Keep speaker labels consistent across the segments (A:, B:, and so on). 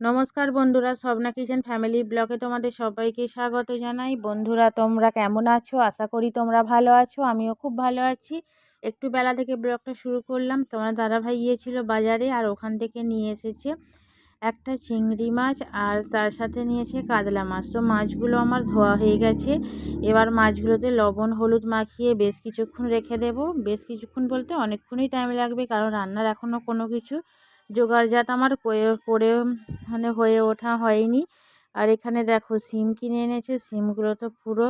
A: নমস্কার বন্ধুরা, Swapna kitchen family ব্লগে তোমাদের সবাইকে স্বাগত জানাই। বন্ধুরা, তোমরা কেমন আছো? আশা করি তোমরা ভালো আছো, আমিও খুব ভালো আছি। একটু বেলা থেকে ব্লগটা শুরু করলাম। তোমার দাদাভাই গিয়েছিল বাজারে আর ওখান থেকে নিয়ে এসেছে একটা চিংড়ি মাছ আর তার সাথে নিয়েছে কাতলা মাছ। তো মাছগুলো আমার ধোয়া হয়ে গেছে। এবার মাছগুলোতে লবণ, হলুদ মাখিয়ে বেশ কিছুক্ষণ রেখে দেব। বেশ কিছুক্ষণ বলতে অনেকক্ষণই টাইম লাগবে কারণ রান্নার এখনও কোনো কিছু জোগাড়জাত আমার করে মানে হয়ে ওঠা হয়নি। আর এখানে দেখো, সিম কিনে এনেছে। সিমগুলো তো পুরো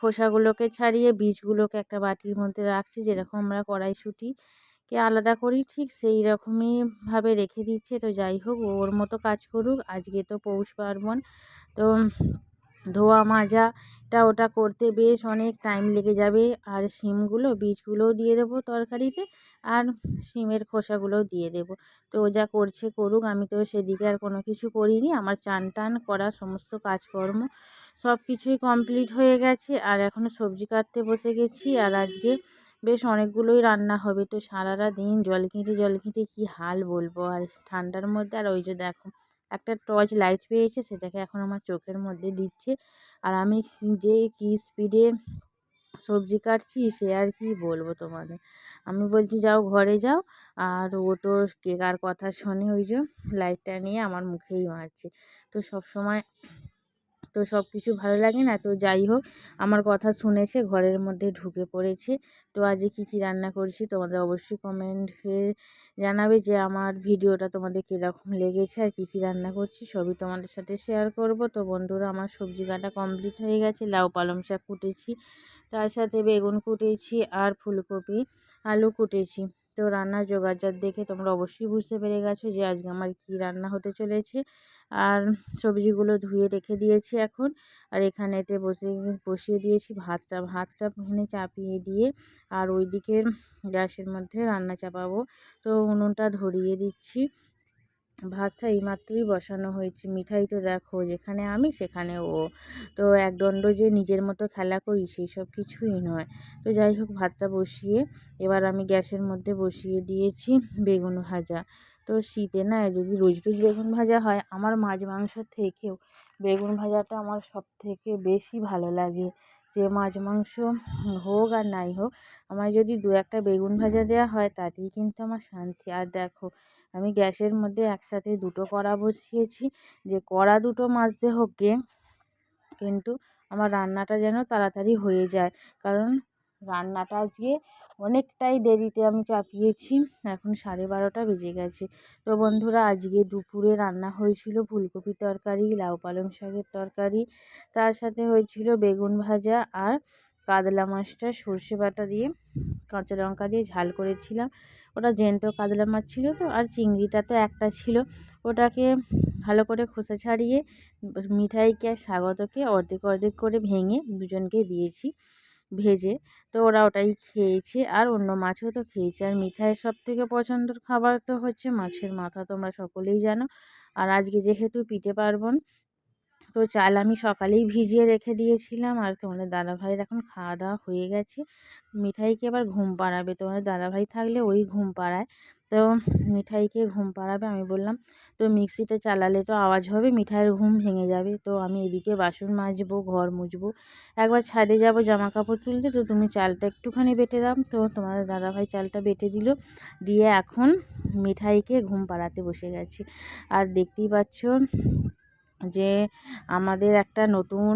A: খোসাগুলোকে ছাড়িয়ে বীজগুলোকে একটা বাটির মধ্যে রাখছি, যেরকম আমরা কড়াইশুঁটি কে আলাদা করি, ঠিক সেই রকমইভাবে রেখে দিচ্ছে। তো যাই হোক ওর মতো কাজ করুক। আজকে তো পৌষ পার্বণ, তো ধোয়া মাজা এটা ওটা করতে বেশ অনেক টাইম লেগে যাবে। আর শিমগুলো, বীজগুলোও দিয়ে দেবো তরকারিতে আর শিমের খোসাগুলোও দিয়ে দেবো। তো ও যা করছে করুক, আমি তো সেদিকে আর কোনো কিছু করিনি। আমার চান টান করা সমস্ত কাজকর্ম সব কিছুই কমপ্লিট হয়ে গেছে। আর এখনও সবজি কাটতে বসে গেছি। আর আজকে বেশ অনেকগুলোই রান্না হবে। তো সারাটা দিন জল ঘেঁটে জল ঘেঁটে কী হাল বলব? আর ঠান্ডার মধ্যে, আর ওই যে দেখো একটা টর্চ লাইট পেয়েছে, সেটাকে এখন আমার চোখের মধ্যে দিচ্ছে। আর আমি যে কী স্পিডে সবজি কাটছি, সে আর কি বলব তোমাদের। আমি বলছি, যাও ঘরে যাও। আর ও তো কে, কার কথা শোনে, ওই যে লাইটটা নিয়ে আমার মুখেই মারছে। তো সব সময় তো সব কিছু ভালো লাগে না। তো যাই হোক, আমার কথা শুনেছে ঘরের মধ্যে ঢুকে পড়েছে। তো আজকে কী কী রান্না করছি তোমাদের অবশ্যই কমেন্টে জানাবে যে আমার ভিডিওটা তোমাদের কীরকম লেগেছে আর কী কী রান্না করছি, সবই তোমাদের সাথে শেয়ার করব। তো বন্ধুরা, আমার সবজি কাটা কমপ্লিট হয়ে গেছে, লাউ, পালং শাক কুটেছি, তার সাথে বেগুন কুটেছি আর ফুলকপি, আলু কুটেছি। তো রান্নার জোগাড়জাত দেখে তোমরা অবশ্যই বুঝতে পেরে গেছো যে আজকে আমার কি রান্না হতে চলেছে। আর সবজিগুলো ধুয়ে রেখে দিয়েছি এখন। আর এখানেতে বসে, বসিয়ে দিয়েছি ভাতটা। ভাতটা এখানে চাপিয়ে দিয়ে আর ওইদিকে গ্যাসের মধ্যে রান্না চাপাবো। তো উনুনটা ধরিয়ে দিচ্ছি। ভাতটা এইমাত্রই বসানো হয়েছে। মিঠাই তো দেখো, যেখানে আমি সেখানে ও। তো একদণ্ড যে নিজের মতো খেলা করি সেই সব কিছুই নয়। তো যাই হোক, ভাতটা বসিয়ে এবার আমি গ্যাসের মধ্যে বসিয়ে দিয়েছি বেগুন ভাজা। তো শীতে না যদি রোজ রোজ বেগুন ভাজা হয়, আমার মাছ মাংস থেকেও বেগুন ভাজাটা আমার সব থেকে বেশি ভালো লাগে। যে মাছ মাংস হোক আর নাই হোক আমার যদি দু একটা বেগুন ভাজা দেওয়া হয়, তাতেই কিন্তু আমার শান্তি। আর দেখো আমি গ্যাসের মধ্যে একসাথে দুটো কড়া বসিয়েছি। যে কড়া দুটো মাজতে হোকে, কিন্তু আমার রান্নাটা যেন তাড়াতাড়ি হয়ে যায়। কারণ রান্নাটা আজকে অনেকটাই দেরিতে আমি চাপিয়েছি। এখন সাড়ে বারোটা বেজে গেছে। তো বন্ধুরা, আজকে দুপুরে রান্না হয়েছিল ফুলকপি তরকারি, লাউ পালং শাকের তরকারি, তার সাথে হয়েছিল বেগুন ভাজা আর কাতলা মাছটা সর্ষে বাটা দিয়ে কাঁচা লঙ্কা দিয়ে ঝাল করেছিলাম। ওটা জ্যান্ত কাতলা মাছ ছিল তো, আর চিংড়িটা তো একটা ছিল। ওটাকে ভালো করে খোসা ছাড়িয়ে, মিঠাইকে আর স্বাগতকে অর্ধেক অর্ধেক করে ভেঙে দুজনকে দিয়েছি ভেজে। তো ওরা ওটাই খেয়েছে, আর অন্য মাছও তো খেয়েছে। আর মিঠাইয়ের সব থেকে পছন্দের খাবার তো হচ্ছে মাছের মাথা, তোমরা সকলেই জানো। আর আজকে যেহেতু পিঠে পার্বণ তো চাল আমি সকালেই ভিজিয়ে রেখে দিয়েছিলাম। আর তোমাদের দাদাভাইয়ের এখন খাওয়া দাওয়া হয়ে গেছে। মিঠাইকে এবার ঘুম পাড়াবে? তোমাদের দাদাভাই থাকলে ওই ঘুম পাড়ায়। তো মিঠাইকে ঘুম পাড়াবে আমি বললাম, তো মিক্সিটা চালালে তো আওয়াজ হবে, মিঠাইয়ের ঘুম ভেঙে যাবে। তো আমি এদিকে বাসন মাজবো, ঘর মুছবো একবার ছাদে যাব জামা কাপড় তুলতে। তো তুমি চালটা একটুখানি বেটে দাও। তো তোমাদের দাদাভাই চালটা বেটে দিল। দিয়ে এখন মিঠাইকে ঘুম পাড়াতে বসে গেছি। আর দেখতেই পাচ্ছ যে আমাদের একটা নতুন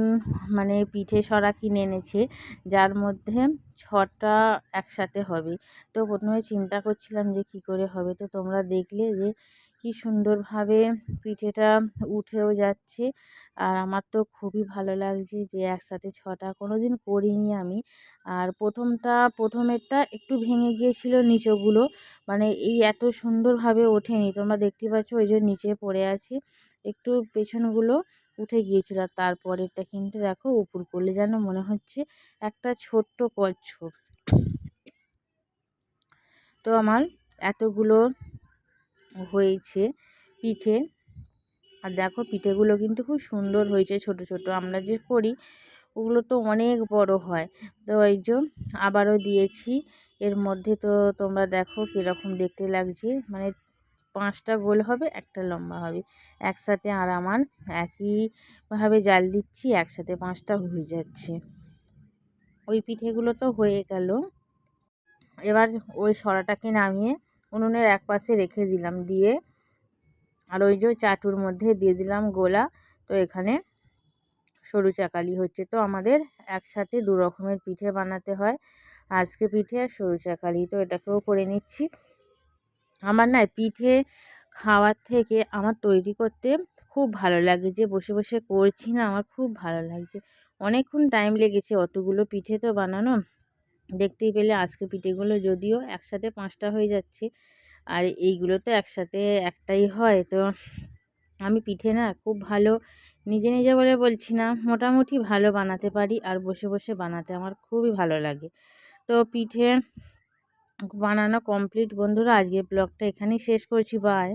A: মানে পিঠে সরা কিনে এনেছে, যার মধ্যে ছটা একসাথে হবে। তো প্রথমে চিন্তা করছিলাম যে কি করে হবে? তো তোমরা দেখলে যে কি সুন্দরভাবে পিঠেটা উঠেও যাচ্ছে। আর আমার তো খুবই ভালো লাগছে যে একসাথে ছটা কোনো দিন করিনি আমি। আর প্রথমটা, প্রথমেরটা একটু ভেঙে গিয়েছিল নিচগুলো। মানে এই এত সুন্দরভাবে ওঠেনি। তোমরা দেখতে পাচ্ছ ওই যে নিচে পড়ে আছে। একটু পেছনগুলো উঠে গিয়েছিল। আর তারপরেরটা কিন্তু দেখো উপর করলে যেন মনে হচ্ছে একটা ছোট্ট কচ্ছপ। তো আমার এতগুলো হয়েছে পিঠে। আর দেখো পিঠেগুলো কিন্তু খুব সুন্দর হয়েছে ছোট ছোট। আমরা যে করি, ওগুলো তো অনেক বড় হয়। তো এই যে আবারও দিয়েছি। এর মধ্যে তো তোমরা দেখো কীরকম দেখতে লাগছে। মানে পাঁচটা গোল হবে, একটা লম্বা হবে। একসাথে আর আমার একইভাবে জাল দিচ্ছি, একসাথে পাঁচটা হয়ে যাচ্ছে। ওই পিঠেগুলো তো হয়ে গেল। এবার ওই সরাটাকে নামিয়ে উনুনের এক পাশে রেখে দিলাম দিয়ে আর ওই যে চাটুর মধ্যে দিয়ে দিলাম গোলা। তো এখানে সরু চাকালি হচ্ছে। তো আমাদের একসাথে দু রকমের পিঠে বানাতে হয়। আজকে পিঠে আর সরু চাকালি। তো এটাকেও করে নিচ্ছি। আমার না পিঠে খাওয়ার থেকে আমার তৈরি করতে খুব ভালো লাগে। যে বসে বসে করছি না, আমার খুব ভালো লাগছে। অনেকক্ষণ টাইম লেগেছে অতগুলো পিঠে তো বানানো। দেখতেই পেলে আজকে পিঠেগুলো যদিও একসাথে পাঁচটা হয়ে যাচ্ছে, আর এইগুলো তো একসাথে একটাই হয়। তো আমি পিঠে না খুব ভালো নিজে নিজে বলে বলছি না, মোটামুটি ভালো বানাতে পারি, আর বসে বসে বানাতে আমার খুবই ভালো লাগে। তো পিঠে বানানো কমপ্লিট বন্ধুরা আজকে ব্লগটা এখানেই শেষ করছি। বাই